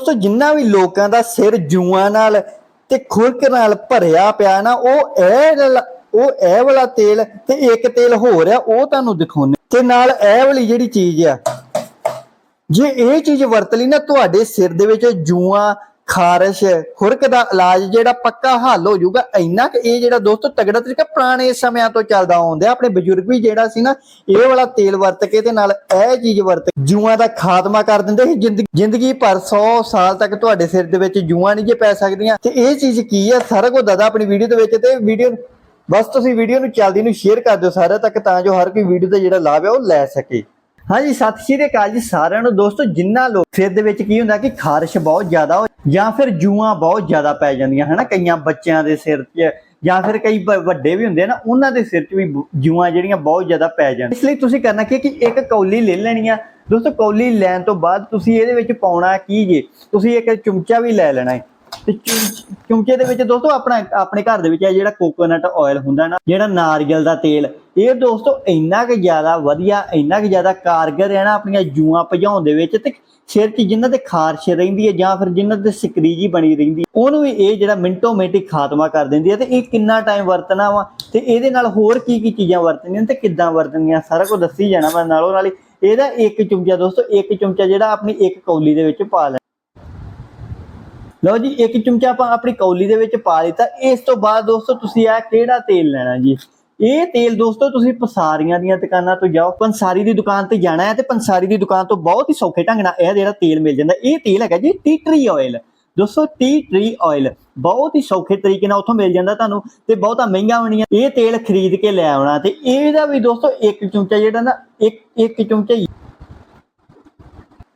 ਦੋਸਤੋ, ਜਿੰਨਾ ਵੀ ਲੋਕਾਂ ਦਾ ਸਿਰ ਜੂਆਂ ਨਾਲ ਤੇ ਖੁਰਕ ਨਾਲ ਭਰਿਆ ਪਿਆ ਨਾ, ਉਹ ਇਹ ਵਾਲਾ- ਉਹ ਇਹ ਵਾਲਾ ਤੇਲ ਤੇ ਇੱਕ ਤੇਲ ਹੋਰ ਆ, ਉਹ ਤੁਹਾਨੂੰ ਦਿਖਾਉਣੇ ਤੇ ਨਾਲ ਇਹ ਵਾਲੀ ਜਿਹੜੀ ਚੀਜ਼ ਆ, ਜੇ ਇਹ ਚੀਜ਼ ਵਰਤ ਲਈ ਨਾ, ਤੁਹਾਡੇ ਸਿਰ ਦੇ ਵਿੱਚ ਜੂਆਂ ਖਾਰਸ਼, ਖੁਰਕ ਦਾ ਇਲਾਜ ਜਿਹੜਾ ਪੱਕਾ ਹੱਲ ਹੋ ਜਾਊਗਾ। ਇੰਨਾ ਕਿ ਇਹ ਜਿਹੜਾ ਦੋਸਤੋ ਤਗੜਾ ਤਰੀਕਾ ਪੁਰਾਣੇ ਸਮਿਆਂ ਤੋਂ ਚੱਲਦਾ ਆਉਂਦਾ ਆਪਣੇ ਬਜ਼ੁਰਗ ਵੀ ਜਿਹੜਾ ਸੀ ਨਾ, ਇਹ ਵਾਲਾ ਤੇਲ ਵਰਤ ਕੇ ਤੇ ਨਾਲ ਇਹ ਚੀਜ਼ ਵਰਤ ਜੂਆਂ ਦਾ ਖਾਤਮਾ ਕਰ ਦਿੰਦੇ ਸੀ। ਜ਼ਿੰਦਗੀ ਭਰ 100 ਸਾਲ ਤੱਕ ਤੁਹਾਡੇ ਸਿਰ ਦੇ ਵਿੱਚ ਜੂਆਂ ਨਹੀਂ ਜੇ ਪੈ ਸਕਦੀਆਂ। ਤੇ ਇਹ ਚੀਜ਼ ਕੀ ਹੈ? ਸਾਰਾ ਕੁਝ ਦੱਸਦਾ ਆਪਣੀ ਵੀਡੀਓ ਦੇ ਵਿੱਚ ਤੇ ਵੀਡੀਓ ਬਸ ਤੁਸੀਂ ਵੀਡੀਓ ਨੂੰ ਚੱਲਦੀ ਨੂੰ ਸ਼ੇਅਰ ਕਰ ਦਿਓ ਸਾਰਿਆਂ ਤੱਕ ਤਾਂ ਜੋ ਹਰ ਕੋਈ ਵੀਡੀਓ ਦਾ ਜਿਹੜਾ ਲਾਭ ਹੈ ਉਹ ਲੈ ਸਕੇ। ਹਾਂਜੀ, ਸਤਿ ਸ਼੍ਰੀ ਅਕਾਲ ਜੀ ਸਾਰਿਆਂ ਨੂੰ। ਦੋਸਤੋ, ਜਿੰਨਾ ਲੋਕ ਸਿਰ ਦੇ ਵਿੱਚ ਕੀ ਹੁੰਦਾ ਕਿ ਖਾਰਿਸ਼ ਬਹੁਤ ਜ਼ਿਆਦਾ ਜਾਂ ਫਿਰ ਜੂਆਂ ਬਹੁਤ ਜ਼ਿਆਦਾ ਪੈ ਜਾਂਦੀਆਂ, ਹਨਾ? ਕਈਆਂ ਬੱਚਿਆਂ ਦੇ ਸਿਰ 'ਚ ਜਾਂ ਫਿਰ ਕਈ ਵੱਡੇ ਵੀ ਹੁੰਦੇ ਆ ਨਾ, ਉਹਨਾਂ ਦੇ ਸਿਰ 'ਚ ਵੀ ਜੂਆਂ ਜਿਹੜੀਆਂ ਬਹੁਤ ਜ਼ਿਆਦਾ ਪੈ ਜਾਂਦੀਆਂ ਇਸ ਲਈ ਤੁਸੀਂ ਕਰਨਾ ਕੀ ਕਿ ਇੱਕ ਕੌਲੀ ਲੈ ਲੈਣੀ ਆ। ਦੋਸਤੋ, ਕੌਲੀ ਲੈਣ ਤੋਂ ਬਾਅਦ ਤੁਸੀਂ ਇਹਦੇ ਵਿੱਚ ਪਾਉਣਾ ਕੀ ਜੇ? ਤੁਸੀਂ ਇੱਕ ਚਮਚਾ ਵੀ ਲੈ ਲੈਣਾ ਹੈ ਤੇ ਚਮਚੇ ਦੇ ਵਿੱਚ ਦੋਸਤੋ, ਆਪਣਾ, ਆਪਣੇ ਘਰ ਦੇ ਵਿੱਚ ਇਹ ਜਿਹੜਾ ਕੋਕੋਨਟ ਆਇਲ ਹੁੰਦਾ ਨਾ, ਜਿਹੜਾ ਨਾਰੀਅਲ ਦਾ ਤੇਲ ਇਹ ਦੋਸਤੋ ਇੰਨਾ ਕਿ ਜ਼ਿਆਦਾ ਵਧੀਆ, ਇੰਨਾ ਕਿ ਜ਼ਿਆਦਾ ਕਾਰਗਰ ਹੈ ਨਾ ਆਪਣੀਆਂ ਜੂਆਂ ਭਜਾਉਣ ਦੇ ਵਿੱਚ ਤੇ ਸਿਰ 'ਚ ਜਿਨ੍ਹਾਂ ਤੇ ਖਾਰਸ਼ ਰਹਿੰਦੀ ਹੈ ਜਾਂ ਫਿਰ ਜਿਨ੍ਹਾਂ ਤੇ ਸਕਰੀਜੀ ਬਣੀ ਰਹਿੰਦੀ ਉਹਨੂੰ ਵੀ ਇਹ ਜਿਹੜਾ ਮਿੰਟੋ ਮਿੰਟ ਹੀ ਖਾਤਮਾ ਕਰ ਦਿੰਦੀ ਹੈ ਤੇ ਇਹ ਕਿੰਨਾ ਟਾਈਮ ਵਰਤਣਾ ਵਾ ਤੇ ਇਹਦੇ ਨਾਲ ਹੋਰ ਕੀ ਕੀ ਚੀਜ਼ਾਂ ਵਰਤਣੀਆਂ ਤੇ ਕਿੱਦਾਂ ਵਰਤਣੀਆਂ, ਸਾਰਾ ਕੁਝ ਦੱਸੀ ਜਾਣਾ ਮੈਂ ਨਾਲੋਂ ਨਾਲ। ਹੀ ਇਹਦਾ ਇੱਕ ਚਮਚਾ ਦੋਸਤੋ, ਇੱਕ ਚਮਚਾ ਜਿਹੜਾ ਆਪਣੀ ਇੱਕ ਕੌਲੀ ਦੇ ਵਿੱਚ ਪਾ ਲੈ ਲਓ ਜੀ, ਇੱਕ ਚਮਚਾ ਆਪਾਂ ਆਪਣੀ ਕੌਲੀ ਦੇ ਵਿੱਚ ਪਾ ਲਿੱਤਾ ਇਸ ਤੋਂ ਬਾਅਦ ਦੋਸਤੋ ਤੁਸੀਂ ਆ ਕਿਹੜਾ ਤੇਲ ਲੈਣਾ ਜੀ? ਇਹ ਤੇਲ ਦੋਸਤੋ, ਤੁਸੀਂ ਪਸਾਰੀਆਂ ਦੀਆਂ ਦੁਕਾਨਾਂ ਤੋਂ ਜਾਓ, ਪੰਸਾਰੀ ਦੀ ਦੁਕਾਨ ਤੇ ਜਾਣਾ ਹੈ ਤੇ ਪੰਸਾਰੀ ਦੀ ਦੁਕਾਨ ਤੋਂ ਬਹੁਤ ਹੀ ਸੌਖੇ ਢੰਗ ਨਾਲ ਇਹ ਜਿਹੜਾ ਤੇਲ ਮਿਲ ਜਾਂਦਾ, ਇਹ ਤੇਲ ਹੈਗਾ ਜੀ ਟੀ ਟਰੀ ਆਇਲ ਦੋਸਤੋ ਟੀ ਟਰੀ ਆਇਲ ਬਹੁਤ ਹੀ ਸੌਖੇ ਤਰੀਕੇ ਨਾਲ ਉੱਥੋਂ ਮਿਲ ਜਾਂਦਾ ਤੁਹਾਨੂੰ ਤੇ ਬਹੁਤਾ ਮਹਿੰਗਾ ਵੀ ਨਹੀਂ ਹੈ। ਇਹ ਤੇਲ ਖਰੀਦ ਕੇ ਲੈ ਆਉਣਾ ਤੇ ਇਹਦਾ ਵੀ ਦੋਸਤੋ ਇੱਕ ਚਮਚਾ ਜਿਹੜਾ ਨਾ, ਇੱਕ ਇੱਕ ਚਮਚਾ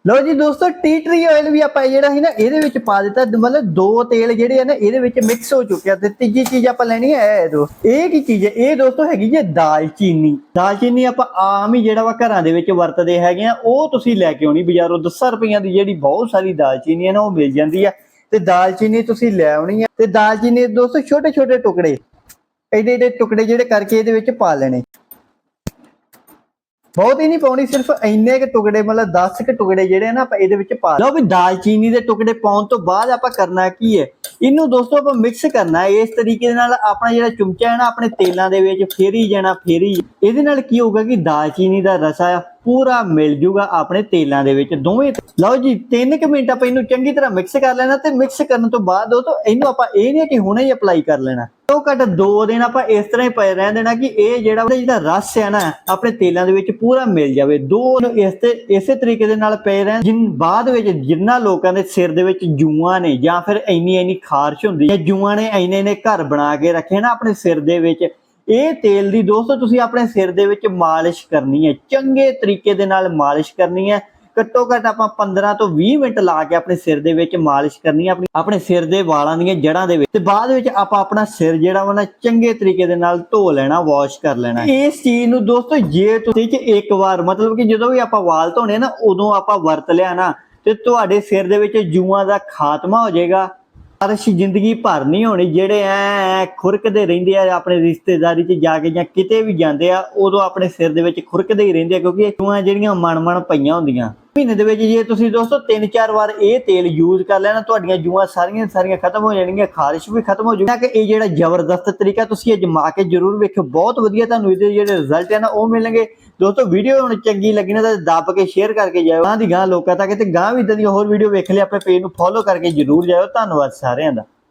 ਲਓ ਜੀ ਦੋਸਤੋ ਟੀ ਟਰੀ ਆਇਲ ਵੀ ਆਪਾਂ ਜਿਹੜਾ ਸੀ ਨਾ, ਇਹਦੇ ਵਿੱਚ ਪਾ ਦਿੱਤਾ। ਮਤਲਬ ਦੋ ਤੇਲ ਜਿਹੜੇ ਆ ਨਾ, ਇਹਦੇ ਵਿੱਚ ਮਿਕਸ ਹੋ ਚੁੱਕਿਆ। ਤੇ ਤੀਜੀ ਚੀਜ਼ ਆਪਾਂ ਲੈਣੀ ਹੈ ਦੋਸਤ ਇਹ ਕੀ ਚੀਜ਼ ਹੈ ਇਹ ਦੋਸਤੋ ਹੈਗੀ ਜੇ ਦਾਲਚੀਨੀ। ਦਾਲਚੀਨੀ ਆਪਾਂ ਆਮ ਹੀ ਜਿਹੜਾ ਵਾ ਘਰਾਂ ਦੇ ਵਿੱਚ ਵਰਤਦੇ ਹੈਗੇ ਆ। ਉਹ ਤੁਸੀਂ ਲੈ ਕੇ ਆਉਣੀ ਬਾਜ਼ਾਰੋਂ। 10 ਰੁਪਈਆਂ ਦੀ ਜਿਹੜੀ ਬਹੁਤ ਸਾਰੀ ਦਾਲਚੀਨੀ ਹੈ ਨਾ, ਉਹ ਮਿਲ ਜਾਂਦੀ ਆ। ਤੇ ਦਾਲਚੀਨੀ ਤੁਸੀਂ ਲੈ ਆਉਣੀ ਆ। ਤੇ ਦਾਲਚੀਨੀ ਦੋਸਤੋ ਛੋਟੇ ਛੋਟੇ ਟੁਕੜੇ। ਐਡੇ ਐਡੇ ਟੁਕੜੇ ਜਿਹੜੇ ਕਰਕੇ ਇਹਦੇ ਵਿੱਚ ਪਾ ਲੈਣੇ। ਬਹੁਤ ਹੀ ਨਹੀਂ ਪਾਉਣੀ, ਸਿਰਫ ਇੰਨੇ ਕਿ ਟੁਕੜੇ, ਮਤਲਬ 10 ਕਿ ਟੁਕੜੇ ਜਿਹੜੇ ਨਾ ਆਪਾਂ ਇਹਦੇ ਵਿੱਚ ਪਾ ਲਓ ਵੀ ਦਾਲਚੀਨੀ ਦੇ ਟੁਕੜੇ ਪਾਉਣ ਤੋਂ ਬਾਅਦ ਆਪਾਂ ਕਰਨਾ ਕੀ ਹੈ? ਇਹਨੂੰ ਦੋਸਤੋ ਆਪਾਂ ਮਿਕਸ ਕਰਨਾ ਹੈ। ਇਸ ਤਰੀਕੇ ਦੇ ਨਾਲ ਆਪਣਾ ਜਿਹੜਾ ਚਮਚਾ ਹੈ ਨਾ, ਆਪਣੇ ਤੇਲਾਂ ਦੇ ਵਿੱਚ ਫੇਰੀ ਜਾਣਾ, ਫੇਰੀ ਇਹਦੇ ਨਾਲ ਕੀ ਹੋਊਗਾ ਕਿ ਦਾਲਚੀਨੀ ਦਾ ਰਸਾ ਆ ਪੂਰਾ ਮਿਲ ਜੂਗਾ ਆਪਣੇ ਤੇਲਾਂ ਦੇ ਵਿੱਚ ਦੋਵੇਂ ਲਓ ਜੀ 3 ਕਿ ਮਿੰਟ ਆਪਾਂ ਇਹਨੂੰ ਚੰਗੀ ਤਰ੍ਹਾਂ ਮਿਕਸ ਕਰ ਲੈਣਾ ਤੇ ਮਿਕਸ ਕਰਨ ਤੋਂ ਬਾਅਦ ਦੋਸਤੋ ਇਹਨੂੰ ਆਪਾਂ ਇਹ ਨਹੀਂ ਕਿ ਹੁਣੇ ਹੀ ਅਪਲਾਈ ਕਰ ਲੈਣਾ। ਤੋਂ ਘੱਟ 2 ਦਿਨ ਆਪਾਂ ਇਸ ਤਰ੍ਹਾਂ ਹੀ ਪਏ ਰਹਿਣ ਦੇਣਾ ਕਿ ਇਹ ਜਿਹੜਾ ਜਿਹੜਾ ਰਸ ਹੈ ਨਾ, ਆਪਣੇ ਤੇਲਾਂ ਦੇ ਵਿੱਚ ਪੂਰਾ ਮਿਲ ਜਾਵੇ। ਦੋ ਇਸ ਤੇ, ਇਸੇ ਤਰੀਕੇ ਦੇ ਨਾਲ ਪਏ ਰਹਿਣ, ਜਿਨ ਬਾਅਦ ਵਿੱਚ ਜਿੰਨਾ ਲੋਕਾਂ ਦੇ ਸਿਰ ਦੇ ਵਿੱਚ ਜੂਆਂ ਨੇ ਜਾਂ ਫਿਰ ਇੰਨੀ ਇੰਨੀ ਖਾਰਸ਼ ਹੁੰਦੀ ਹੈ, ਜੂਆਂ ਨੇ ਇੰਨੇ ਇੰਨੇ ਘਰ ਬਣਾ ਕੇ ਰੱਖੇ ਨਾ ਆਪਣੇ ਸਿਰ ਦੇ ਵਿੱਚ, ਇਹ ਤੇਲ ਦੀ ਦੋਸਤੋ ਤੁਸੀਂ ਆਪਣੇ ਸਿਰ ਦੇ ਵਿੱਚ ਮਾਲਿਸ਼ ਕਰਨੀ ਹੈ, ਚੰਗੇ ਤਰੀਕੇ ਦੇ ਨਾਲ ਮਾਲਿਸ਼ ਕਰਨੀ ਹੈ। ਘੱਟੋ ਘੱਟ ਆਪਾਂ 15 ਤੋਂ 20 ਮਿੰਟ ਲਾ ਕੇ ਆਪਣੇ ਸਿਰ ਦੇ ਵਿੱਚ ਮਾਲਿਸ਼ ਕਰਨੀ ਹੈ ਆਪਣੀ, ਆਪਣੇ ਸਿਰ ਦੇ ਵਾਲਾਂ ਦੀਆਂ ਜੜ੍ਹਾਂ ਦੇ ਵਿੱਚ। ਤੇ ਬਾਅਦ ਵਿੱਚ ਆਪਾਂ ਆਪਣਾ ਸਿਰ ਜਿਹੜਾ ਵਾ ਚੰਗੇ ਤਰੀਕੇ ਦੇ ਨਾਲ ਧੋ ਲੈਣਾ, ਵਾਸ਼ ਕਰ ਲੈਣਾ। ਇਸ ਚੀਜ਼ ਨੂੰ ਦੋਸਤੋ, ਜੇ ਤੁਸੀਂ ਕਿ ਇੱਕ ਵਾਰ, ਮਤਲਬ ਕਿ ਜਦੋਂ ਵੀ ਆਪਾਂ ਵਾਲ ਧੋਣੇ ਨਾ, ਉਦੋਂ ਆਪਾਂ ਵਰਤ ਲਿਆ ਨਾ, ਤੇ ਤੁਹਾਡੇ ਸਿਰ ਦੇ ਵਿੱਚ ਜੂਆਂ ਦਾ ਖਾਤਮਾ ਹੋ ਜਾਏਗਾ। ਅਰਸ਼ ਜ਼ਿੰਦਗੀ ਭਰ ਨਹੀਂ ਹੋਣੀ, ਜਿਹੜੇ ਐ ਖੁਰਕਦੇ ਰਹਿੰਦੇ ਆ, ਆਪਣੇ ਰਿਸ਼ਤੇਦਾਰੀ 'ਚ ਜਾ ਕੇ ਜਾਂ ਕਿਤੇ ਵੀ ਜਾਂਦੇ ਆ, ਉਦੋਂ ਆਪਣੇ ਸਿਰ ਦੇ ਵਿੱਚ ਖੁਰਕਦੇ ਹੀ ਰਹਿੰਦੇ ਆ, ਕਿਉਂਕਿ ਜੂਆਂ ਜਿਹੜੀਆਂ ਮਨ ਮਨ ਪਈਆਂ ਹੁੰਦੀਆਂ। ਮਹੀਨੇ ਦੇ ਵਿੱਚ ਜੇ ਤੁਸੀਂ ਦੋਸਤੋ ਤਿੰਨ ਚਾਰ ਵਾਰ ਇਹ ਤੇਲ ਯੂਜ਼ ਕਰ ਲੈਣਾ, ਤੁਹਾਡੀਆਂ ਜੂਆਂ ਸਾਰੀਆਂ ਸਾਰੀਆਂ ਖਤਮ ਹੋ ਜਾਣਗੀਆਂ, ਖਾਰਿਸ਼ ਵੀ ਖਤਮ ਹੋ ਜਾਊਗੀ। ਕਿ ਇਹ ਜਿਹੜਾ ਜ਼ਬਰਦਸਤ ਤਰੀਕਾ ਤੁਸੀਂ ਅਜਮਾ ਕੇ ਜ਼ਰੂਰ ਵੇਖੋ ਬਹੁਤ ਵਧੀਆ ਤੁਹਾਨੂੰ ਇਹਦੇ ਜਿਹੜੇ ਰਿਜ਼ਲਟ ਹੈ ਨਾ, ਉਹ ਮਿਲਣਗੇ। ਦੋਸਤੋ ਵੀਡੀਓ ਹੁਣ ਚੰਗੀ ਲੱਗੀ ਨਾ ਤਾਂ ਦੱਬ ਕੇ ਸ਼ੇਅਰ ਕਰਕੇ ਜਾਇਓ। ਗਾਂ ਦੀ ਗਾਂ ਲੋਕਾਂ ਤੱਕ ਤੇ ਗਾਂ ਵੀ ਇਦਾਂ ਦੀ ਹੋਰ ਵੀਡੀਓ ਵੇਖ ਲਈ, ਆਪਣੇ ਪੇਜ ਨੂੰ ਫੋਲੋ ਕਰਕੇ ਜ਼ਰੂਰ ਜਾਇਓ। ਧੰਨਵਾਦ ਸਾਰਿਆਂ ਦਾ।